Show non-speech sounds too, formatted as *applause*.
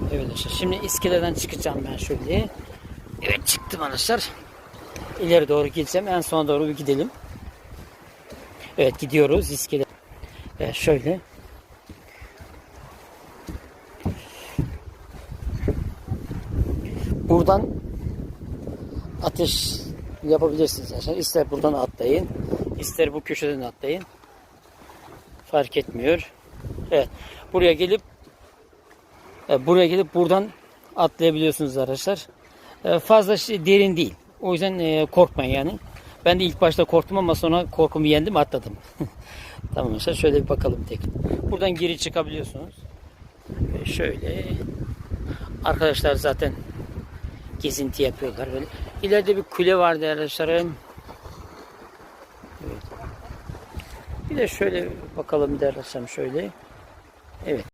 Evet arkadaşlar. Şimdi iskeleden çıkacağım ben şöyle. Evet çıktım arkadaşlar. İleri doğru gideceğim. En sona doğru bir gidelim. Evet gidiyoruz iskele. Evet, şöyle. Buradan ateş yapabilirsiniz arkadaşlar. İster buradan atlayın, ister bu köşeden atlayın. Fark etmiyor. Evet. Buraya gelip buraya gelip buradan atlayabiliyorsunuz arkadaşlar. E, Fazla şey, derin değil. O yüzden e, korkmayın yani. Ben de ilk başta korktum ama sonra korkumu yendim atladım. *laughs* tamam arkadaşlar şöyle bir bakalım tek. Buradan geri çıkabiliyorsunuz. E, Şöyle. Arkadaşlar zaten gezinti yapıyorlar böyle. İleride bir kule vardı arkadaşlarım. Evet. Bir de şöyle bakalım bir de arkadaşlarım şöyle. Evet.